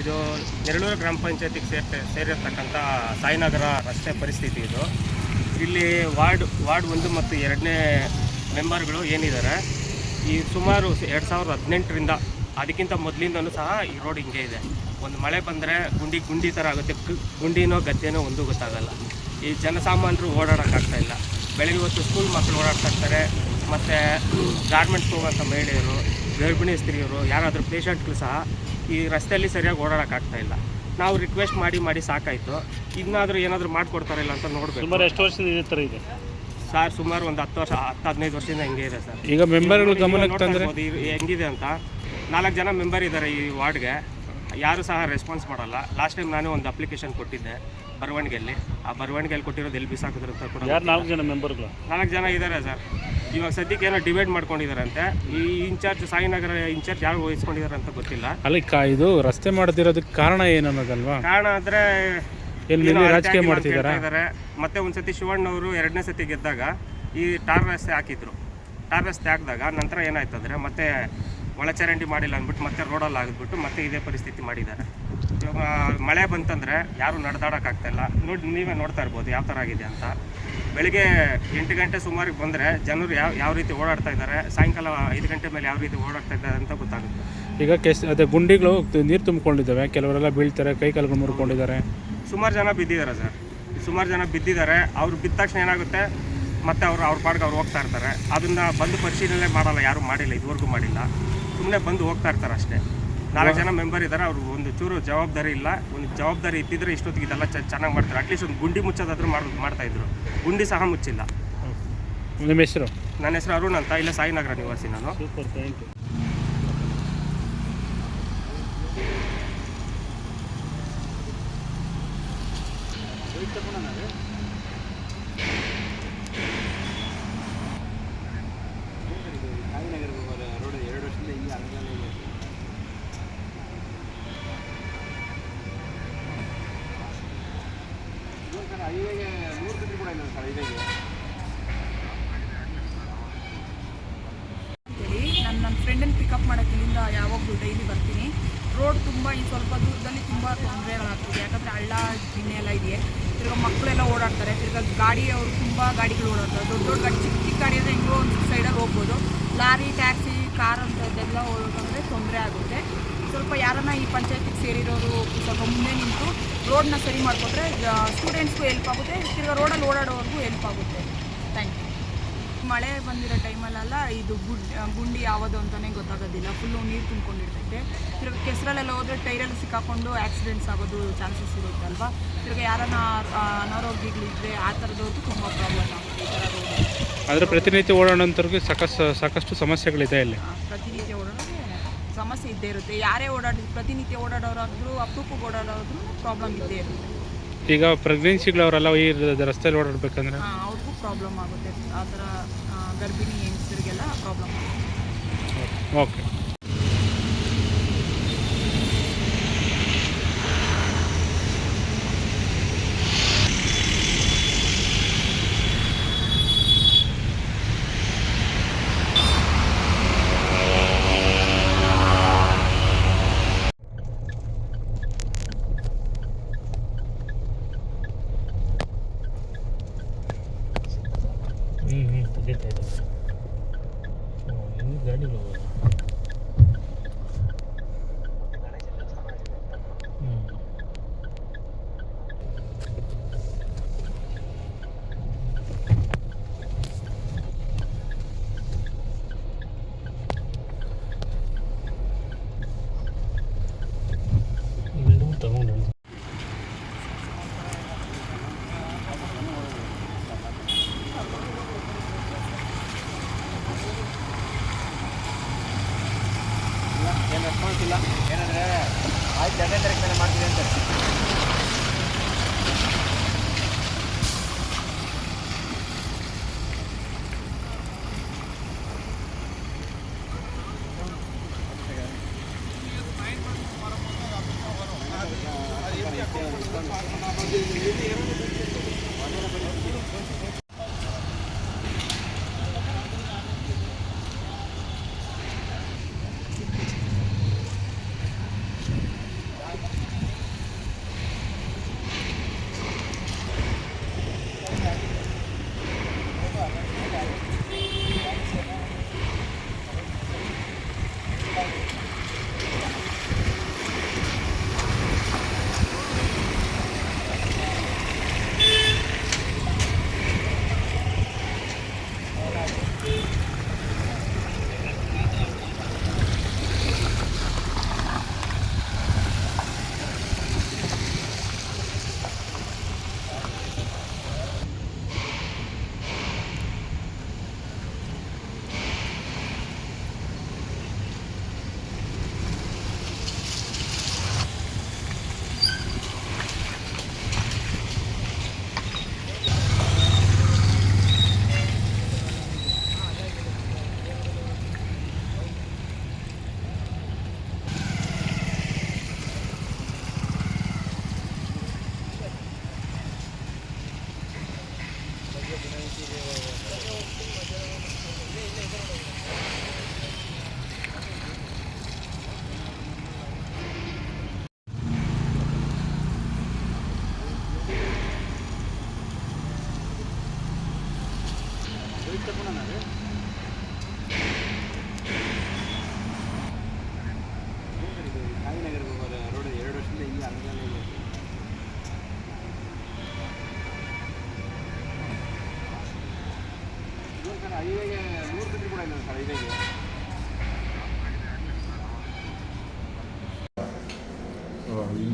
ಇದು ನೆರಳೂರು ಗ್ರಾಮ ಪಂಚಾಯತಿಗೆ ಸೇರ್ತೆ, ಸೇರಿರ್ತಕ್ಕಂಥ ಸಾಯಿನಗರ ರಸ್ತೆ ಪರಿಸ್ಥಿತಿ ಇದು. ಇಲ್ಲಿ ವಾರ್ಡ್ ವಾರ್ಡ್ ಒಂದು ಮತ್ತು ಎರಡನೇ ಮೆಂಬರ್ಗಳು ಏನಿದ್ದಾರೆ ಈ ಸುಮಾರು ಎರಡು ಸಾವಿರದ ಹದಿನೆಂಟರಿಂದ ಅದಕ್ಕಿಂತ ಮೊದಲಿಂದಲೂ ಸಹ ಈ ರೋಡ್ ಹಿಂಗೆ ಇದೆ. ಒಂದು ಮಳೆ ಬಂದರೆ ಗುಂಡಿ ಗುಂಡಿ ಥರ ಆಗುತ್ತೆ ಗುಂಡಿನೋ ಗದ್ದೆನೋ ಒಂದು ಗೊತ್ತಾಗಲ್ಲ. ಈ ಜನಸಾಮಾನ್ಯರು ಓಡಾಡೋಕ್ಕಾಗ್ತಾ ಇಲ್ಲ. ಬೆಳಗ್ಗೆ ಹೊತ್ತು ಸ್ಕೂಲ್ ಮಕ್ಕಳು ಓಡಾಡ್ತಾ ಇರ್ತಾರೆ, ಮತ್ತು ಗಾರ್ಮೆಂಟ್ಸ್ ಹೋಗೋಂಥ ಮಹಿಳೆಯರು, ಗರ್ಭಿಣಿ ಸ್ತ್ರೀಯರು, ಯಾರಾದರೂ ಪೇಷಂಟ್ಗಳು ಸಹ ಈ ರಸ್ತೆಯಲ್ಲಿ ಸರಿಯಾಗಿ ಓಡಾಡೋಕ್ಕಾಗ್ತಾ ಇಲ್ಲ. ನಾವು ರಿಕ್ವೆಸ್ಟ್ ಮಾಡಿ ಮಾಡಿ ಸಾಕಾಯಿತು. ಇನ್ನಾದರೂ ಏನಾದರೂ ಮಾಡಿಕೊಡ್ತಾರಿಲ್ಲ ಅಂತ ನೋಡಬೇಕು. ಸುಮಾರು ಎಷ್ಟು ವರ್ಷದಿಂದ ಇದೇ ಥರ ಇದೆ? ಸರ್ ಸುಮಾರು ಒಂದು ಹತ್ತು ವರ್ಷ ಹತ್ತು ಹದಿನೈದು ವರ್ಷದಿಂದ ಹಿಂಗೆ ಇದೆ ಸರ್. ಈಗ ಮೆಂಬರ್ಗಳು ಗಮನಕ್ಕೆ ತಂದರೆ? ಹೆಂಗಿದೆ ಅಂತ. ನಾಲ್ಕು ಜನ ಮೆಂಬರ್ ಇದ್ದಾರೆ ಈ ವಾರ್ಡ್ಗೆ. ಯಾರು ಸಹ ರೆಸ್ಪಾನ್ಸ್ ಮಾಡಲ್ಲ. ಲಾಸ್ಟ್ ಟೈಮ್ ನಾನು ಒಂದು ಅಪ್ಲಿಕೇಶನ್ ಕೊಟ್ಟಿದ್ದೆ. ಬರವಣಿಗೆಯಲ್ಲಿ. ಆ ಬರವಣಿಗೆಯಲ್ಲಿ ಕೊಟ್ಟಿರೋದು ಎಲ್ಲಿ ಬಿಸಾಕಿದ್ರು ಅಂತ ಕೂಡ ಯಾರು ನಾಲ್ಕು ಜನ ಮೆಂಬರ್ಗಳು? ನಾಲ್ಕು ಜನ ಇದ್ದಾರೆ ಸರ್. ಇವಾಗ ಸದ್ಯಕ್ಕೆ ಏನೋ ಡಿವೈಡ್ ಮಾಡ್ಕೊಂಡಿದ್ದಾರಂತೆ ಈ ಇನ್ಚಾರ್ಜ್ ಸಾಯಿನಗರ ಇನ್ಚಾರ್ಜ್ ಯಾರು ವಹಿಸ್ಕೊಂಡಿದ್ದಾರೆ ಅಂತ ಗೊತ್ತಿಲ್ಲ. ಅಲ್ಲಿ ಕಾ ಇದು ರಸ್ತೆ ಮಾಡದಿರೋದಕ್ಕೆ ಕಾರಣ ಏನು ಅನ್ನೋದಲ್ವಾ? ಕಾರಣ ಅಂದರೆ ಎಲ್ಲಿ ರಾಜಕೀಯ ಮಾಡ್ತಿದ್ದಾರೆ ಇದ್ದಾರೆ ಮತ್ತೆ ಒಂದ್ಸತಿ ಶಿವಣ್ಣವರು ಎರಡನೇ ಸತಿ ಗೆದ್ದಾಗ ಈ ಟಾರ್ ರಸ್ತೆ ಹಾಕಿದ್ರು. ಟಾರ್ ರಸ್ತೆ ಹಾಕಿದಾಗ ನಂತರ ಏನಾಯ್ತು ಅಂದರೆ ಮತ್ತೆ ಒಳಚರಂಡಿ ಮಾಡಿಲ್ಲ ಅಂದ್ಬಿಟ್ಟು ಮತ್ತೆ ರೋಡಲ್ಲಿ ಆಗಿದ್ಬಿಟ್ಟು ಮತ್ತೆ ಇದೇ ಪರಿಸ್ಥಿತಿ ಮಾಡಿದ್ದಾರೆ. ಮಳೆ ಬಂತಂದರೆ ಯಾರು ನಡೆದಾಡೋಕ್ಕಾಗ್ತಾಯಿಲ್ಲ ನೋಡಿ ನೀವೇ ನೋಡ್ತಾ ಇರ್ಬೋದು ಯಾವ ಥರ ಆಗಿದೆ ಅಂತ. ಬೆಳಿಗ್ಗೆ ಎಂಟು ಗಂಟೆ ಸುಮಾರಿಗೆ ಬಂದರೆ ಜನರು ಯಾವ ಯಾವ ರೀತಿ ಓಡಾಡ್ತಾ ಇದ್ದಾರೆ ಸಾಯಂಕಾಲ ಐದು ಗಂಟೆ ಮೇಲೆ ಯಾವ ರೀತಿ ಓಡಾಡ್ತಾ ಇದ್ದಾರೆ ಅಂತ ಗೊತ್ತಾಗುತ್ತೆ. ಈಗ ಕೆಸ್ ಅದೇ ಗುಂಡಿಗಳು ನೀರು ತುಂಬಿಕೊಂಡಿದ್ದಾವೆ ಕೆಲವರೆಲ್ಲ ಬೀಳ್ತಾರೆ ಕೈ ಕಾಲುಗಳು ಮುರ್ಕೊಂಡಿದ್ದಾರೆ. ಸುಮಾರು ಜನ ಬಿದ್ದಿದ್ದಾರೆ ಸರ್. ಸುಮಾರು ಜನ ಬಿದ್ದಿದ್ದಾರೆ ಅವ್ರು ಬಿದ್ದ ತಕ್ಷಣ ಏನಾಗುತ್ತೆ ಮತ್ತೆ ಅವರು ಅವ್ರ ಪಾಡ್ಗೆ ಅವ್ರು ಹೋಗ್ತಾ ಇರ್ತಾರೆ. ಅದನ್ನ ಬಂದು ಪರಿಶೀಲನೆ ಮಾಡಲ್ಲ ಯಾರು ಮಾಡಿಲ್ಲ ಇದುವರೆಗೂ ಮಾಡಿಲ್ಲ. ಸುಮ್ಮನೆ ಬಂದು ಹೋಗ್ತಾ ಇರ್ತಾರೆ ಅಷ್ಟೇ. ನಾಲ್ಕು ಜನ ಮೆಂಬರ್ ಇದ್ದಾರೆ ಅವ್ರು ಚೂರು ಜವಾಬ್ದಾರಿ ಇಲ್ಲ. ಒಂದು ಜವಾಬ್ದಾರಿ ಇದ್ದಿದ್ರೆ ಇಷ್ಟೊತ್ತಿಗೆ ಇದೆಲ್ಲ ಚೆನ್ನಾಗಿ ಮಾಡ್ತಾರೆ. ಅಟ್ಲೀಸ್ಟ್ ಒಂದು ಗುಂಡಿ ಮುಚ್ಚೋದಾದ್ರೂ ಮಾಡ್ ಮಾಡ್ತಾ ಇದ್ರು. ಗುಂಡಿ ಸಹ ಮುಚ್ಚಿಲ್ಲ. ನಿಮ್ಮ ಹೆಸರು? ನನ್ನ ಹೆಸರು ಅರುಣ್ ಅಂತ. ಇಲ್ಲ ಸಾಯಿನಗರ ನಿವಾಸಿ ನಾನು. ಸೂಪರ್ ಥ್ಯಾಂಕ್ ಯು ನಾನು ನನ್ನ ಫ್ರೆಂಡನ್ನು ಪಿಕಪ್ ಮಾಡೋಕ್ಕೆ ಇಲ್ಲಿಂದ ಯಾವಾಗಲೂ ಡೈಲಿ ಬರ್ತೀನಿ. ರೋಡ್ ತುಂಬ ಈ ಸ್ವಲ್ಪ ದೂರದಲ್ಲಿ ತುಂಬ ತೊಂದರೆಗಳಾಗ್ತಿದೆ. ಯಾಕಂದರೆ ಹಳ್ಳ ದಿಣ್ಣೆ ಎಲ್ಲ ಇದೆ ತಿರ್ಗಾ ಮಕ್ಕಳೆಲ್ಲ ಓಡಾಡ್ತಾರೆ. ತಿರ್ಗಾ ಗಾಡಿ ಅವರು ತುಂಬ ಗಾಡಿಗಳು ಓಡಾಡ್ತಾರೆ. ದೊಡ್ಡ ದೊಡ್ಡ ಗಾಡಿ ಚಿಕ್ಕ ಚಿಕ್ಕ ಗಾಡಿ ಅಂದರೆ ಹೆಂಗೋ ಒಂದು ಸೈಡಲ್ಲಿ ಹೋಗ್ಬೋದು. ಲಾರಿ, ಟ್ಯಾಕ್ಸಿ, ಕಾರ್ ಅಂಥದ್ದೆಲ್ಲ ಓಡೋದಂದರೆ ತೊಂದರೆ ಆಗುತ್ತೆ. ಸ್ವಲ್ಪ ಯಾರನ್ನ ಈ ಪಂಚಾಯತಿಗೆ ಸೇರಿರೋರು ಸ್ವಲ್ಪ ಮುಂದೆ ನಿಂತು ರೋಡ್ನ ಸರಿ ಮಾಡಿಕೊಟ್ರೆ ಸ್ಟೂಡೆಂಟ್ಸ್ಗೂ ಹೆಲ್ಪ್ ಆಗುತ್ತೆ ತಿರ್ಗಾ ರೋಡಲ್ಲಿ ಓಡಾಡೋರ್ಗೂ ಹೆಲ್ಪ್ ಆಗುತ್ತೆ. ಥ್ಯಾಂಕ್ ಯು ಮಳೆ ಬಂದಿರೋ ಟೈಮಲ್ಲೆಲ್ಲ ಇದು ಗುಡ್ ಗುಂಡಿ ಯಾವುದು ಅಂತಲೇ ಗೊತ್ತಾಗೋದಿಲ್ಲ. ಫುಲ್ಲು ನೀರು ತುಂಬ್ಕೊಂಡಿರ್ತೈತೆ. ತಿರ್ಗಿ ಕೆಸರಲ್ಲೆಲ್ಲ ಹೋದರೆ ಟೈರಲ್ಲಿ ಸಿಕ್ಕಾಕೊಂಡು ಆಕ್ಸಿಡೆಂಟ್ಸ್ ಆಗೋದು ಚಾನ್ಸಸ್ ಇರುತ್ತೆ ಅಲ್ವಾ ತಿರ್ಗಿ ಯಾರನ್ನ ಅನಾರೋಗ್ಯಗಳಿದ್ರೆ ಆ ಥರದವ್ರಿಗೂ ತುಂಬ ಪ್ರಾಬ್ಲಮ್ ಆಗುತ್ತೆ. ಈ ಥರ ರೋಡ್ ಆದರೆ ಪ್ರತಿನಿತ್ಯ ಓಡಾಡೋಂಥವ್ರಿಗೆ ಸಾಕಷ್ಟು ಸಾಕಷ್ಟು ಸಮಸ್ಯೆಗಳಿದೆ ಇಲ್ಲಿ. ಸಮಸ್ಯೆ ಇದ್ದೇ ಇರುತ್ತೆ. ಯಾರೇ ಓಡಾಡಿ ಪ್ರತಿನಿತ್ಯ ಓಡಾಡೋರಾದ್ರೂ ಅಪರೂಪಕ್ಕೆ ಓಡಾಡೋದ್ರೂ ಪ್ರಾಬ್ಲಮ್ ಇದ್ದೇ ಇರುತ್ತೆ. ಈಗ ಪ್ರೆಗ್ನೆನ್ಸಿಗಳವರೆಲ್ಲ ಈ ರಸ್ತೆಯಲ್ಲಿ ಓಡಾಡಬೇಕಂದ್ರೆ? ಅವ್ರಿಗೂ ಪ್ರಾಬ್ಲಮ್ ಆಗುತ್ತೆ. ಆ ಥರ ಗರ್ಭಿಣಿ ಹೆಂಗಸರಿಗೆಲ್ಲ ಪ್ರಾಬ್ಲಮ್ ಆಗುತ್ತೆ. ಓಕೆ ಹಿಂಗೆ ಗಾಡಿಗಳು ಹ್ಞೂ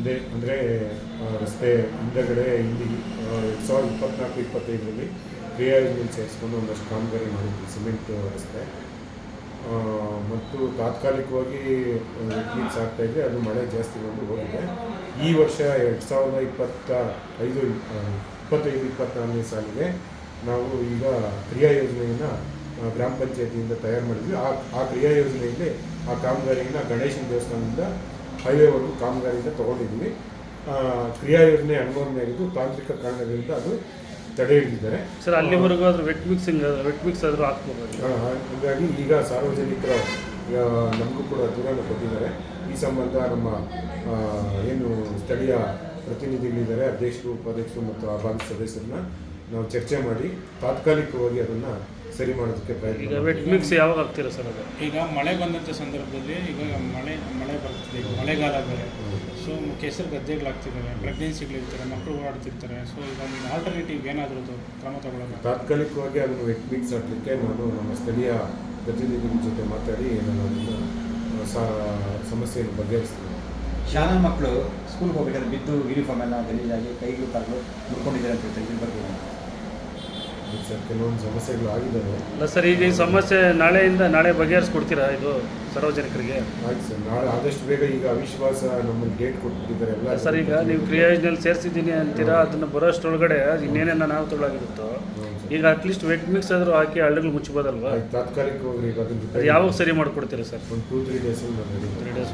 ಹಿಂದೆ ಅಂದರೆ ರಸ್ತೆ ಹಿಂದೆಗಡೆ, ಇಲ್ಲಿ ಎರಡು ಸಾವಿರದ ಇಪ್ಪತ್ನಾಲ್ಕು, ಇಪ್ಪತ್ತೈದರಲ್ಲಿ ಯೋಜನೆ ಸೇರಿಸ್ಕೊಂಡು ಒಂದಷ್ಟು ಕಾಮಗಾರಿ ಮಾಡಿದ್ವಿ, ಸಿಮೆಂಟ್ ರಸ್ತೆ. ಮತ್ತು ತಾತ್ಕಾಲಿಕವಾಗಿ ಕ್ಲೀನ್ಸ್ ಆಗ್ತಾ ಇದೆ, ಅದು ಮಳೆ ಜಾಸ್ತಿ ಬಂದು ಹೋಗಿದೆ. ಈ ವರ್ಷ ಎರಡು ಸಾವಿರದ ಇಪ್ಪತ್ತ ಐದು ಇಪ್ಪತ್ತೈದು ಇಪ್ಪತ್ತಾರನೇ ಸಾಲಿಗೆ ನಾವು ಈಗ ಕ್ರಿಯಾ ಯೋಜನೆಯನ್ನು ಗ್ರಾಮ ಪಂಚಾಯತಿಯಿಂದ ತಯಾರು ಮಾಡಿದ್ವಿ. ಆ ಆ ಕ್ರಿಯಾ ಯೋಜನೆಯಲ್ಲಿ ಆ ಕಾಮಗಾರಿಯನ್ನು ಗಣೇಶನ ದೇವಸ್ಥಾನದಿಂದ ಹೈವೇವರೆಗೂ ಕಾಮಗಾರಿಯಿಂದ ತಗೊಂಡಿದ್ದೀವಿ. ಕ್ರಿಯಾ ಯೋಜನೆ ಅನುಮೋದನೆ ಆಗಿದ್ದು ತಾಂತ್ರಿಕ ಕಾರಣಗಳಿಂದ ಅದು ತಡೆ ಹಿಡಿದಿದ್ದಾರೆ. ಸರ್ ಅಲ್ಲಿವರೆಗೂ ರೆಟ್ ವೆಟ್ ಮಿಕ್ಸಿಂಗ್ ವೆಟ್ ಮಿಕ್ಸ್ ಆದರೂ ಹಾಕ್ಬೋದು? ಹಾಗಾಗಿ ಈಗ ಸಾರ್ವಜನಿಕರ ನಮಗೂ ಕೂಡ ದೂರನ್ನು ಕೊಟ್ಟಿದ್ದಾರೆ. ಈ ಸಂಬಂಧ ನಮ್ಮ ಏನು ಸ್ಥಳೀಯ ಪ್ರತಿನಿಧಿಗಳಿದ್ದಾರೆ ಅಧ್ಯಕ್ಷರು ಉಪಾಧ್ಯಕ್ಷರು ಮತ್ತು ಆ ಭಾಗದ ಸದಸ್ಯರನ್ನ ನಾವು ಚರ್ಚೆ ಮಾಡಿ ತಾತ್ಕಾಲಿಕವಾಗಿ ಅದನ್ನು ಸರಿ ಮಾಡೋದಕ್ಕೆ ಪ್ರಯತ್ನ ಈಗ. ವೆಟ್ ಮಿಕ್ಸ್ ಯಾವಾಗ ಆಗ್ತಿರ ಸರ್ ಅದು? ಈಗ ಮಳೆ ಬಂದಂಥ ಸಂದರ್ಭದಲ್ಲಿ ಈಗ ಮಳೆ ಮಳೆ ಬರ್ತಿದೆ ಈಗ ಮಳೆಗಾಲ ಬೇರೆ. ಸೊ ಕೆಸರು ಗದ್ದೆಗಳಾಗ್ತಿದ್ದಾವೆ ಪ್ರೆಗ್ನೆನ್ಸಿಗಳಿರ್ತಾರೆ ಮಕ್ಕಳು ಓಡಾಡ್ತಿರ್ತಾರೆ ಸೊ ಈಗ ನೀವು ಆಲ್ಟರ್ನೇಟಿವ್ ಏನಾದರೂ ಕ್ರಮ ತಗೊಳ್ಳೋದು? ತಾತ್ಕಾಲಿಕವಾಗಿ ಅದನ್ನು ವೆಟ್ ಮಿಕ್ಸ್ ಹಾಕಲಿಕ್ಕೆ ನಾನು ನಮ್ಮ ಸ್ಥಳೀಯ ಪ್ರತಿನಿಧಿಗಳ ಜೊತೆ ಮಾತಾಡಿ ನಾನು ಅದನ್ನು ಸಮಸ್ಯೆಯನ್ನು ಬಗೆಹರಿಸ್ತೀನಿ. ಶಾಲಾ ಮಕ್ಕಳು ಸ್ಕೂಲ್ಗೆ ಹೋಗ್ಬೇಕಾದ್ರೆ ಬಿದ್ದು ಯೂನಿಫಾರ್ಮ್ ಎಲ್ಲ ಗಲೀಜಾಗಿ ಕೈಗಳು ಕಾಲು ಮುಡ್ಕೊಂಡಿದ್ದಾರೆ ಅಂತ ಹೇಳ್ತಾರೆ. ಇದ್ರ ಬಗ್ಗೆ ಏನು? ಸರ್ ಕೆಲವೊಂದು ಸಮಸ್ಯೆಗಳು ಆಗಿದ್ದಾವೆ. ಅಲ್ಲ ಸರ್ ಈಗ ಈ ಸಮಸ್ಯೆ ನಾಳೆಯಿಂದ ನಾಳೆ ಬಗೆಹರಿಸ್ಕೊಡ್ತೀರಾ ಇದು ಸಾರ್ವಜನಿಕರಿಗೆ? ಆಯ್ತು ಸರ್ ನಾಳೆ ಆದಷ್ಟು ಬೇಗ ಈಗ ಅವಿಶ್ವಾಸ ನಮ್ಮಲ್ಲಿ ಡೇಟ್ ಕೊಟ್ಬಿಟ್ಟಿದ್ದಾರೆ ಎಲ್ಲ. ಸರ್ ಈಗ ನೀವು ಕ್ರಿಯಾ ಯೋಜನೆಯಲ್ಲಿ ಸೇರಿಸಿದ್ದೀನಿ ಅಂತೀರಾ ಅದನ್ನು ಬರೋಷ್ಟರೊಳಗಡೆ ಇನ್ನೇನೇನು ನಾವು ತೊಗೊಳಾಗಿರುತ್ತೋ ಹೌದು ಈಗ ಅಟ್ಲೀಸ್ಟ್ ವೆಟ್ ಮಿಕ್ಸ್ ಆದರೂ ಹಾಕಿ ಹಳ್ಳಿಗಳು ಮುಚ್ಚಬೋದಲ್ವಾ ಆಯ್ತು, ತಾತ್ಕಾಲಿಕವಾಗಿ ಈಗ ಅದನ್ನ ಅದು ಯಾವಾಗ ಸರಿ ಮಾಡಿಕೊಡ್ತೀರಾ ಸರ್? ಒಂದು two three days three. Days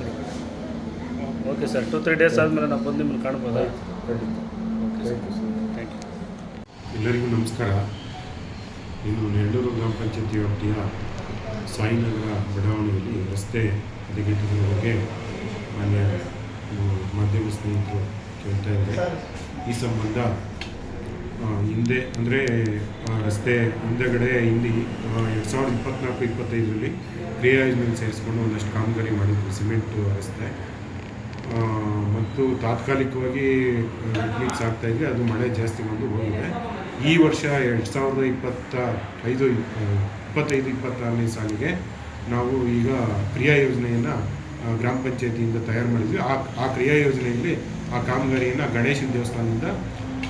okay sir two three days ಆದಮೇಲೆ ನಾವು ಬಂದು ನಿಮ್ಮನ್ನು ಕಾಣ್ಬೋದಾ? ಖಂಡಿತ. Okay you sir thank you ಎಲ್ಲರಿಗೂ ನಮಸ್ಕಾರ. ಇನ್ನು ನೆಳ್ಳೂರು ಗ್ರಾಮ ಪಂಚಾಯತಿ ವ್ಯಾಪ್ತಿಯ ಸಾಯಿನಗರ ಬಡಾವಣೆಯಲ್ಲಿ ರಸ್ತೆ ಹದಗೆಟ್ಟಿರುವ ಬಗ್ಗೆ ಮಾನ್ಯ ಮಾಧ್ಯಮ ಸ್ನೇಹಿತರು ಕೇಳ್ತಾ ಇದ್ದಾರೆ. ಈ ಸಂಬಂಧ ಹಿಂದೆ, ಅಂದರೆ ರಸ್ತೆ ಹಿಂದೆಗಡೆ ಇಲ್ಲಿ ಎರಡು ಸಾವಿರದ ಇಪ್ಪತ್ನಾಲ್ಕು, ಇಪ್ಪತ್ತೈದರಲ್ಲಿ ರಿಯಾಯಿಸ್ಮೆಂಟ್ ಸೇರಿಸ್ಕೊಂಡು ಒಂದಷ್ಟು ಕಾಮಗಾರಿ ಮಾಡಿದ್ರು, ಸಿಮೆಂಟ್ ರಸ್ತೆ. ಮತ್ತು ತಾತ್ಕಾಲಿಕವಾಗಿ ಮಿಕ್ಸ್ ಆಗ್ತಾಯಿದ್ರೆ ಅದು ಮಳೆ ಜಾಸ್ತಿ ಬಂದು ಹೋಗಿದೆ. ಈ ವರ್ಷ ಎರಡು ಸಾವಿರದ ಇಪ್ಪತ್ತ ಐದು ಇಪ್ಪತ್ತೈದು ಇಪ್ಪತ್ತಾರನೇ ಸಾಲಿಗೆ ನಾವು ಈಗ ಕ್ರಿಯಾ ಯೋಜನೆಯನ್ನು ಗ್ರಾಮ ಪಂಚಾಯತಿಯಿಂದ ತಯಾರು ಮಾಡಿದ್ವಿ. ಆ ಆ ಕ್ರಿಯಾ ಯೋಜನೆಯಲ್ಲಿ ಆ ಕಾಮಗಾರಿಯನ್ನು ಗಣೇಶನ ದೇವಸ್ಥಾನದಿಂದ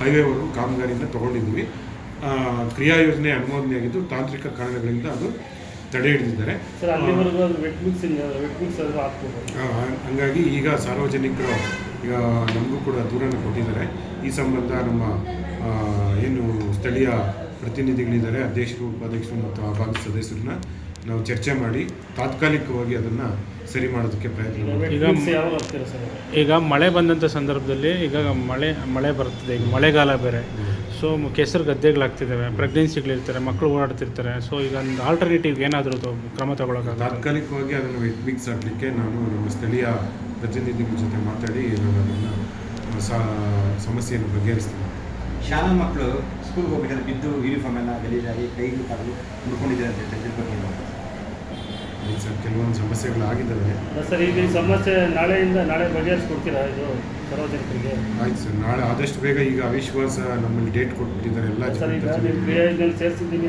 ಹೈವೇವರೆಗೂ ಕಾಮಗಾರಿಯಿಂದ ತೊಗೊಂಡಿದ್ವಿ. ಕ್ರಿಯಾ ಯೋಜನೆ ಅನುಮೋದನೆಯಾಗಿದ್ದು ತಾಂತ್ರಿಕ ಕಾರಣಗಳಿಂದ ಅದು ತಡೆ ಹಿಡಿದಿದ್ದಾರೆ. ಹಂಗಾಗಿ ಈಗ ಸಾರ್ವಜನಿಕರು ಈಗ ನಮಗೂ ಕೂಡ ದೂರನ್ನು ಕೊಟ್ಟಿದ್ದಾರೆ. ಈ ಸಂಬಂಧ ನಮ್ಮ ಏನು ಸ್ಥಳೀಯ ಪ್ರತಿನಿಧಿಗಳಿದ್ದಾರೆ ಅಧ್ಯಕ್ಷರು ಉಪಾಧ್ಯಕ್ಷರು ಮತ್ತು ಆ ಭಾಗದ ಸದಸ್ಯರನ್ನ ನಾವು ಚರ್ಚೆ ಮಾಡಿ ತಾತ್ಕಾಲಿಕವಾಗಿ ಅದನ್ನು ಸರಿ ಮಾಡೋದಕ್ಕೆ ಪ್ರಯತ್ನ ಈಗ ಮಳೆ ಬಂದಂಥ ಸಂದರ್ಭದಲ್ಲಿ ಈಗ ಮಳೆ ಮಳೆ ಬರ್ತದೆ ಈಗ ಮಳೆಗಾಲ ಬೇರೆ. ಸೊ ಕೆಸರು ಗದ್ದೆಗಳಾಗ್ತಿದ್ದಾವೆ ಪ್ರೆಗ್ನೆನ್ಸಿಗಳಿರ್ತಾರೆ ಮಕ್ಕಳು ಓಡಾಡ್ತಿರ್ತಾರೆ. ಸೊ ಈಗ ಒಂದು ಆಲ್ಟರ್ನೇಟಿವ್ ಏನಾದರೂ ಕ್ರಮ ತಗೊಳ್ಳೋಕೆ ತಾತ್ಕಾಲಿಕವಾಗಿ ಅದನ್ನು ಆಗಲಿಕ್ಕೆ ನಾನು ನಮ್ಮ ಸ್ಥಳೀಯ ಪ್ರತಿನಿಧಿಗಳ ಜೊತೆ ಮಾತಾಡಿ ನಾನು ಅದನ್ನು ಸ ಸಮಸ್ಯೆಯನ್ನು ಬಗೆಹರಿಸ್ತೀನಿ ಶಾಲಾ ಮಕ್ಕಳು ಸ್ಕೂಲ್ಗೆ ಹೋಗ್ಬೇಕಾದ್ರೆ ಬಿದ್ದು ಯೂನಿಫಾರ್ಮ್ ಎಲ್ಲ ಗಲೀಜಾಗಿ ಕೈಗಳು ಕಾಲು ಉಳ್ಕೊಂಡಿದ್ದಾರೆ ಅಂತ ಏನು? ಸರ್ ಕೆಲವೊಂದು ಸಮಸ್ಯೆಗಳು ಆಗಿದ್ದಾವೆ. ಸರ್ ಈಗ ಈ ಸಮಸ್ಯೆ ನಾಳೆಯಿಂದ ನಾಳೆ ಬಗೆಹರಿಸ್ಕೊಡ್ತೀರಾ ಇದು ಸಾರ್ವಜನಿಕರಿಗೆ? ಆಯ್ತು ಸರ್ ನಾಳೆ ಆದಷ್ಟು ಬೇಗ ಈಗ ಅವಿಶ್ವಾಸ ನಮ್ಮಲ್ಲಿ ಡೇಟ್ ಕೊಟ್ಬಿಟ್ಟಿದ್ದಾರೆ ಎಲ್ಲ ಸರ್ ಈಗ ಸೇರಿಸಿದ್ದೀನಿ